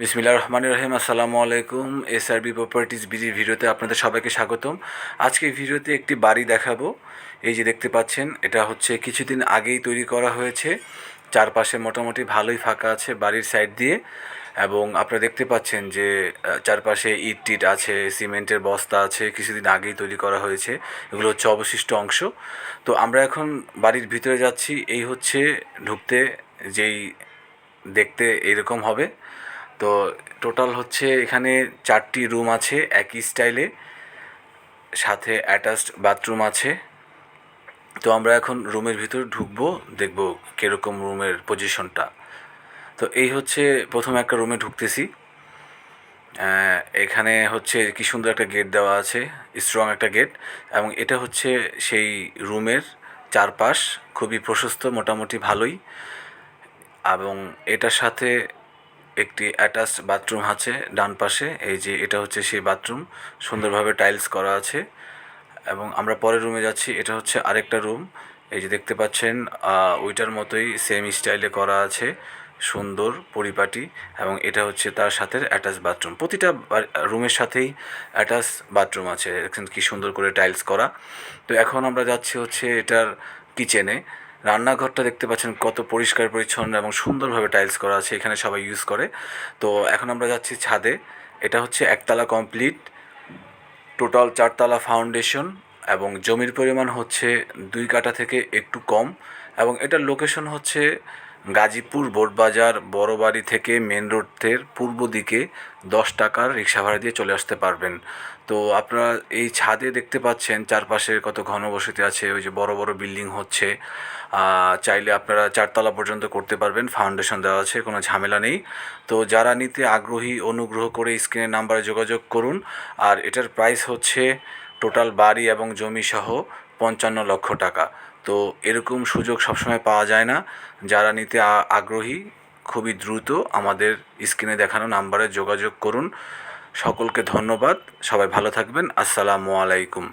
বিসমিল্লা রহমান রহিম, আসসালামু আলাইকুম। S R B properties বিজি ভিডিওতে আপনাদের সবাইকে স্বাগতম। আজকে ভিডিওতে একটি বাড়ি দেখাবো। এই যে দেখতে পাচ্ছেন, এটা হচ্ছে কিছুদিন আগেই তৈরি করা হয়েছে। চারপাশে মোটামুটি ভালোই ফাঁকা আছে বাড়ির সাইড দিয়ে। এবং আপনারা দেখতে পাচ্ছেন যে চারপাশে ইট টিট আছে, সিমেন্টের বস্তা আছে, কিছুদিন আগেই তৈরি করা হয়েছে। এগুলো হচ্ছে অবশিষ্ট অংশ। তো আমরা এখন বাড়ির ভিতরে যাচ্ছি। এই হচ্ছে ঢুকতে যেই দেখতে এরকম হবে। তো টোটাল হচ্ছে এখানে চারটি রুম আছে, একই স্টাইলে, সাথে অ্যাটাচড বাথরুম আছে। তো আমরা এখন রুমের ভিতর ঢুকবো, দেখব কীরকম রুমের পজিশনটা। তো এই হচ্ছে প্রথমে একটা রুমে ঢুকতেছি। এখানে হচ্ছে কি সুন্দর একটা গেট দেওয়া আছে স্ট্রং একটা গেট, এবং এটা হচ্ছে সেই রুমের চারপাশ, খুবই প্রশস্ত, মোটামুটি ভালোই। এবং এটার সাথে একটি অ্যাটাচ বাথরুম আছে ডান পাশে। এই যে এটা হচ্ছে সেই বাথরুম সুন্দরভাবে টাইলস করা আছে। এবং আমরা পরের রুমে যাচ্ছি। এটা হচ্ছে আরেকটা রুম এই যে দেখতে পাচ্ছেন ওইটার মতোই সেম স্টাইলে করা আছে। সুন্দর, পরিপাটি। এবং এটা হচ্ছে তার সাথে অ্যাটাচ বাথরুম প্রতিটা রুমের সাথেই অ্যাটাচ বাথরুম আছে। দেখছেন কি সুন্দর করে টাইলস করা। তো এখন আমরা যাচ্ছি হচ্ছে এটার কিচেনে রান্নাঘরটা দেখতে পাচ্ছেন কত পরিষ্কার, পরিচ্ছন্ন এবং সুন্দরভাবে টাইলস করা আছে, এখানে সবাই ইউজ করে। তো এখন আমরা যাচ্ছি ছাদে। এটা হচ্ছে একতলা কমপ্লিট টোটাল চারতলা ফাউন্ডেশন এবং জমির পরিমাণ হচ্ছে দুই কাটা থেকে একটু কম এবং এটার লোকেশন হচ্ছে গাজীপুর বোটবাজার বড়বাড়ি থেকে মেন রোডের পূর্ব দিকে দশ টাকার রিক্সা ভাড়া দিয়ে চলে আসতে পারবেন। তো আপনারা এই ছাদে দেখতে পাচ্ছেন চারপাশে কত ঘনবসতি আছে, ওই যে বড় বড় বিল্ডিং হচ্ছে। চাইলে আপনারা চারতলা পর্যন্ত করতে পারবেন, ফাউন্ডেশন দেওয়া আছে, কোনো ঝামেলা নেই। তো যারা নিতে আগ্রহী, অনুগ্রহ করে স্ক্রিনের নাম্বারে যোগাযোগ করুন। আর এটার প্রাইস হচ্ছে টোটাল বাড়ি এবং জমি সহ পঞ্চান্ন লক্ষ টাকা। তো এরকম সুযোগ সবসময় পাওয়া যায় না। যারা নিতে আগ্রহী, খুবই দ্রুত আমাদের স্ক্রিনে দেখানো নাম্বারে যোগাযোগ করুন। সকলকে ধন্যবাদ। সবাই ভালো থাকবেন। আসসালামু আলাইকুম।